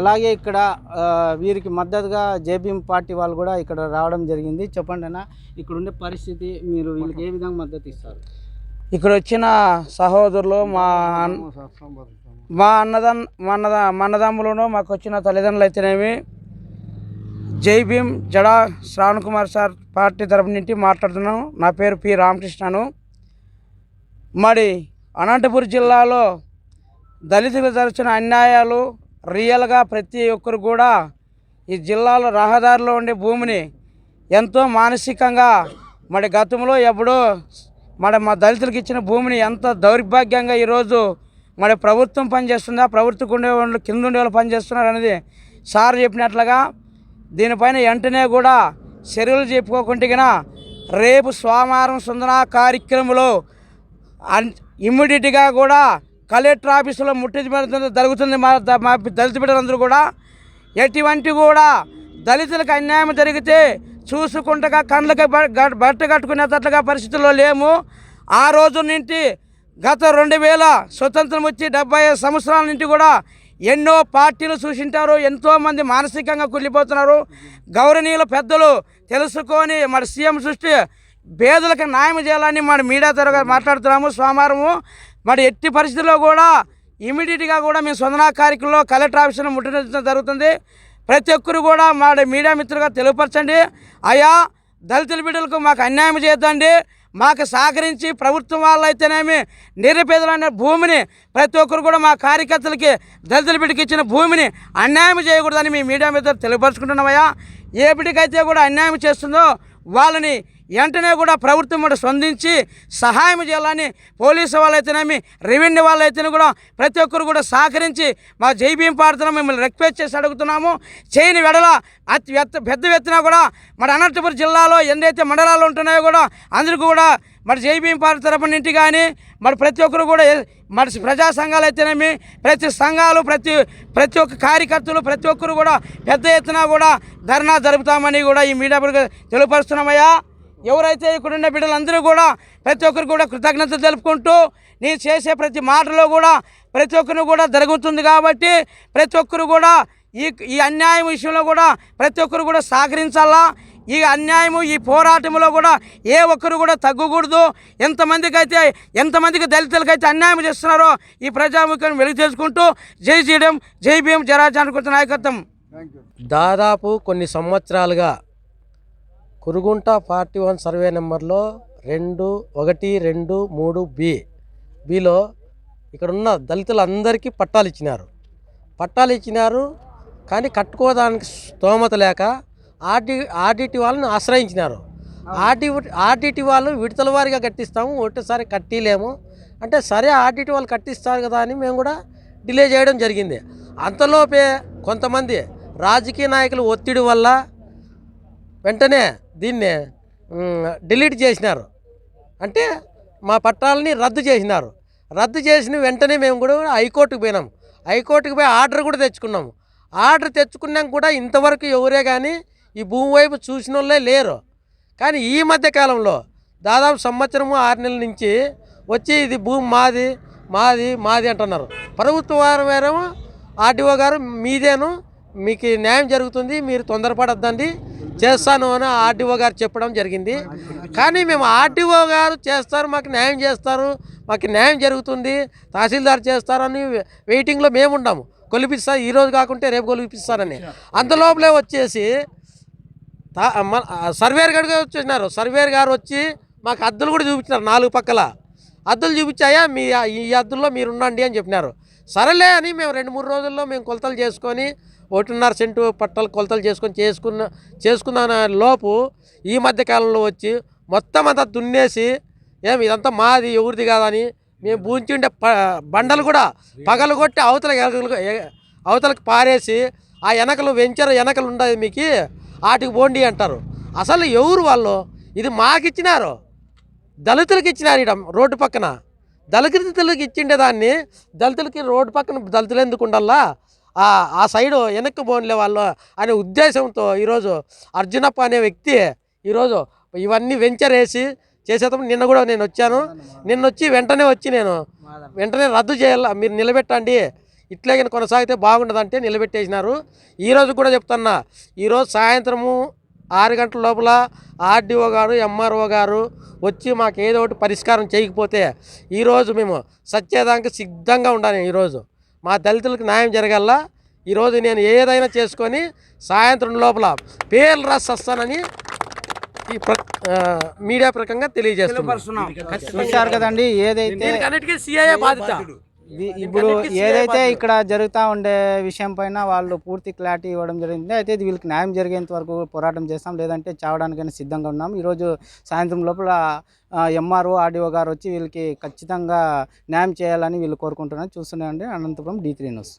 అలాగే ఇక్కడ వీరికి మద్దతుగా జేబీఎం పార్టీ వాళ్ళు కూడా ఇక్కడ రావడం జరిగింది. చెప్పండి అన్న ఇక్కడ ఉండే పరిస్థితి మీరు వీళ్ళకి ఏ విధంగా మద్దతు ఇస్తారు? ఇక్కడ వచ్చిన సహోదరులు మా మా అన్నదన్ మా అన్నద మా అన్నదమ్ములను మాకు వచ్చిన తల్లిదండ్రులు అయితేనేమి జై భీమ్ జడా శ్రావణ్ కుమార్ సార్ పార్టీ తరపు నుండి మాట్లాడుతున్నాను. నా పేరు పి. రామకృష్ణను. మరి అనంతపురం జిల్లాలో దళితులు జరిచిన అన్యాయాలు రియల్గా ప్రతి ఒక్కరు కూడా ఈ జిల్లాలో రహదారిలో ఉండే భూమిని ఎంతో మానసికంగా మరి గతంలో ఎప్పుడో మరి మా దళితులకు ఇచ్చిన భూమిని ఎంత దౌర్భాగ్యంగా ఈరోజు మరి ప్రభుత్వం పనిచేస్తుందా ప్రభుత్వం ఉండే వాళ్ళు కింద ఉండే వాళ్ళు పనిచేస్తున్నారు అనేది సార్ చెప్పినట్లుగా దీనిపైన వెంటనే కూడా చర్యలు చెప్పుకోకుంటే రేపు సోమవారం సుందర కార్యక్రమంలో అన్- ఇమ్మీడియట్గా కూడా కలెక్టర్ ఆఫీసులో ముట్టి జరుగుతుంది మా మా దళిత బిడ్డలందరూ కూడా ఎటువంటి కూడా దళితులకు అన్యాయం జరిగితే చూసుకుంటగా కళ్ళకి బట్ట కట్టుకునేటట్లుగా పరిస్థితుల్లో లేము. ఆ రోజు నుండి గత రెండు వేల స్వతంత్రం వచ్చి డెబ్బై ఐదు సంవత్సరాల నుండి కూడా ఎన్నో పార్టీలు చూసింటారు ఎంతోమంది మానసికంగా కుళ్ళిపోతున్నారు. గౌరవనీయుల పెద్దలు తెలుసుకొని మరి సీఎం సృష్టి పేదలకు న్యాయం చేయాలని మన మీడియా తరగతి మాట్లాడుతున్నాము. సోమవారము మరి ఎట్టి పరిస్థితుల్లో కూడా ఇమీడియట్గా కూడా మేము స్పందన కార్యక్రమంలో కలెక్టర్ ఆఫీసులో ముట్టడించడం జరుగుతుంది. ప్రతి ఒక్కరు కూడా మా మీడియా మిత్రులుగా తెలియపరచండి. అయా దళితుల బిడ్డలకు మాకు అన్యాయం చేద్దండి మాకు సహకరించి ప్రభుత్వం వాళ్ళైతేనేమి అయితేనేమి నిరుపేదలైన భూమిని ప్రతి ఒక్కరు కూడా మా కార్యకర్తలకి దళితుల బిడ్డకి ఇచ్చిన భూమిని అన్యాయం చేయకూడదని మీ మీడియా మీద తెలియపరుచుకుంటున్నామయ్యా. ఏ బిడ్డకైతే కూడా అన్యాయం చేస్తుందో వాళ్ళని వెంటనే కూడా ప్రభుత్వం కూడా స్పందించి సహాయం చేయాలని పోలీసు వాళ్ళైతేనేమి రెవెన్యూ వాళ్ళైతేనే కూడా ప్రతి ఒక్కరు కూడా సహకరించి మా జైబీఎం పాడుతున్నాం మిమ్మల్ని రిక్వెస్ట్ చేసి అడుగుతున్నాము. చేయని వెడల అతి పెద్ద ఎత్తున కూడా మన అనంతపురం జిల్లాలో ఎన్నైతే మండలాలు ఉంటున్నాయో కూడా అందరికీ కూడా మరి జైబీఎం పార్టీ తరపున ఇంటి కానీ మరి ప్రతి ఒక్కరు కూడా మరి ప్రజా సంఘాలు అయితేనేమి ప్రతి సంఘాలు ప్రతి ప్రతి ఒక్క కార్యకర్తలు ప్రతి ఒక్కరు కూడా పెద్ద ఎత్తున కూడా ధర్నా జరుపుతామని కూడా ఈ మీడియా పరంగా తెలియపరుస్తున్నామయ్యా. ఎవరైతే ఇక్కడున్న బిడ్డలందరూ కూడా ప్రతి ఒక్కరు కూడా కృతజ్ఞత తెలుపుకుంటూ నేను చేసే ప్రతి మాటలో కూడా ప్రతి ఒక్కరు కూడా జరుగుతుంది కాబట్టి ప్రతి ఒక్కరు కూడా ఈ ఈ అన్యాయం విషయంలో కూడా ప్రతి ఒక్కరు కూడా సహకరించాలా? ఈ అన్యాయము ఈ పోరాటంలో కూడా ఏ ఒక్కరు కూడా తగ్గకూడదు. ఎంతమందికి అయితే ఎంతమందికి దళితులకైతే అన్యాయం చేస్తున్నారో ఈ ప్రజాముఖ్యం వెలుగు చేసుకుంటూ జై శ్రీడం జై భీం జరాజానుకుంటున్న నాయకత్వం. దాదాపు కొన్ని సంవత్సరాలుగా కురుగుంట ఫార్టీ వన్ సర్వే నెంబర్లో రెండు ఒకటి రెండు మూడు బి. బిలో ఇక్కడున్న దళితులందరికీ పట్టాలు ఇచ్చినారు. పట్టాలు ఇచ్చినారు కానీ కట్టుకోవడానికి స్తోమత లేక ఆర్డి ఆర్డిటి వాళ్ళని ఆశ్రయించినారు. ఆర్డి ఆర్డిటి వాళ్ళు విడతల వారిగా కట్టిస్తాము ఒకటేసారి కట్టిలేము. అంటే సరే ఆర్డిటి వాళ్ళు కట్టిస్తారు కదా అని మేము కూడా డిలే చేయడం జరిగింది. అంతలోపే కొంతమంది రాజకీయ నాయకుల ఒత్తిడి వల్ల వెంటనే దీన్ని డిలీట్ చేసినారు. అంటే మా పట్టాలని రద్దు చేసినారు. రద్దు చేసిన వెంటనే మేము కూడా హైకోర్టుకు పోయినాం. హైకోర్టుకు పోయి ఆర్డర్ కూడా తెచ్చుకున్నాము ఆర్డర్ తెచ్చుకున్నాం కూడా ఇంతవరకు ఎవరే కానీ ఈ భూమి వైపు చూసిన వాళ్ళే లేరు. కానీ ఈ మధ్య కాలంలో దాదాపు సంవత్సరము ఆరు నెలల నుంచి వచ్చి ఇది భూమి మాది మాది మాది అంటున్నారు. ప్రభుత్వ వారు వేరేమో ఆర్డీఓ గారు మీదేను మీకు న్యాయం జరుగుతుంది మీరు తొందరపడద్దండి. చేస్తాను అని ఆర్డీఓ గారు చెప్పడం జరిగింది. కానీ మేము ఆర్డీఓ గారు చేస్తారు మాకు న్యాయం చేస్తారు మాకు న్యాయం జరుగుతుంది తహసీల్దార్ చేస్తారని వెయిటింగ్లో మేము ఉన్నాము. కొలిపిస్తారు ఈరోజు కాకుంటే రేపు కొలిపిస్తారని. అంతలోపలే వచ్చేసి సర్వేర్ గారు వచ్చేసినారు సర్వేర్ గారు వచ్చి మాకు అద్దులు కూడా చూపించినారు నాలుగు పక్కల. అద్దులు చూపించాయా? మీ ఈ అద్దుల్లో మీరు ఉండండి అని చెప్పినారు. సరేలే అని మేము రెండు మూడు రోజుల్లో మేము కొలతలు చేసుకొని ఒకటిన్నర సెంటు పట్టలు కొలతలు చేసుకొని చేసుకున్న చేసుకున్న లోపు ఈ మధ్యకాలంలో వచ్చి మొత్తం అంతా దున్నేసి ఏం ఇదంతా మాది ఎవరిది కాదని మేము బూంచుండే ప బండలు కూడా పగలు కొట్టి అవతల అవతలకు పారేసి ఆ వెనకలు వెంచర్ వెనకలు ఉండదు మీకు వాటికి పోండి అంటారు. అసలు ఎవరు వాళ్ళు? ఇది మాకు ఇచ్చినారు దళితులకు ఇచ్చినారు ఇడ రోడ్డు పక్కన. దళితులకు ఇచ్చిండే దాన్ని దళితులకి రోడ్డు పక్కన దళితులు ఎందుకు ఉండాలా? ఆ సైడు వెనక్కి పోన్లే వాళ్ళు అనే ఉద్దేశంతో ఈరోజు అర్జునప్ప అనే వ్యక్తి ఈరోజు ఇవన్నీ వెంచర్ వేసి చేసేటప్పుడు నిన్న కూడా నేను వచ్చాను. నిన్న వచ్చి వెంటనే వచ్చి నేను వెంటనే రద్దు చేయాల మీరు నిలబెట్టండి. ఇట్లే కానీ కొనసాగితే బాగుండదంటే నిలబెట్టేసినారు. ఈరోజు కూడా చెప్తున్నా ఈరోజు సాయంత్రము ఆరు గంటల లోపల ఆర్డీఓ గారు ఎంఆర్ఓ గారు వచ్చి మాకు ఏదో ఒకటి పరిష్కారం చేయకపోతే ఈరోజు మేము సత్యేదానికి సిద్ధంగా ఉండాలి ఈరోజు. మా దళితులకు న్యాయం జరగల్లా ఈరోజు నేను ఏదైనా చేసుకొని సాయంత్రం లోపల పేర్లు రాసి వస్తానని ఈ మీడియా ప్రకంగా తెలియజేస్తున్నాను. చూశారు కదండి ఏదైతే అన్నిటికీ సిఐఏ ఇప్పుడు ఏదైతే ఇక్కడ జరుగుతూ ఉండే విషయం పైన వాళ్ళు పూర్తి క్లారిటీ ఇవ్వడం జరిగింది. అయితే ఇది వీళ్ళకి న్యాయం జరిగేంత వరకు పోరాటం చేస్తాం. లేదంటే చావడానికైనా సిద్ధంగా ఉన్నాం. ఈరోజు సాయంత్రం లోపల ఎంఆర్ఓ ఆర్డీఓ గారు వచ్చి వీళ్ళకి ఖచ్చితంగా న్యాయం చేయాలని వీళ్ళు కోరుకుంటున్నారు. చూస్తున్నాయండి. Anantapuram D three news.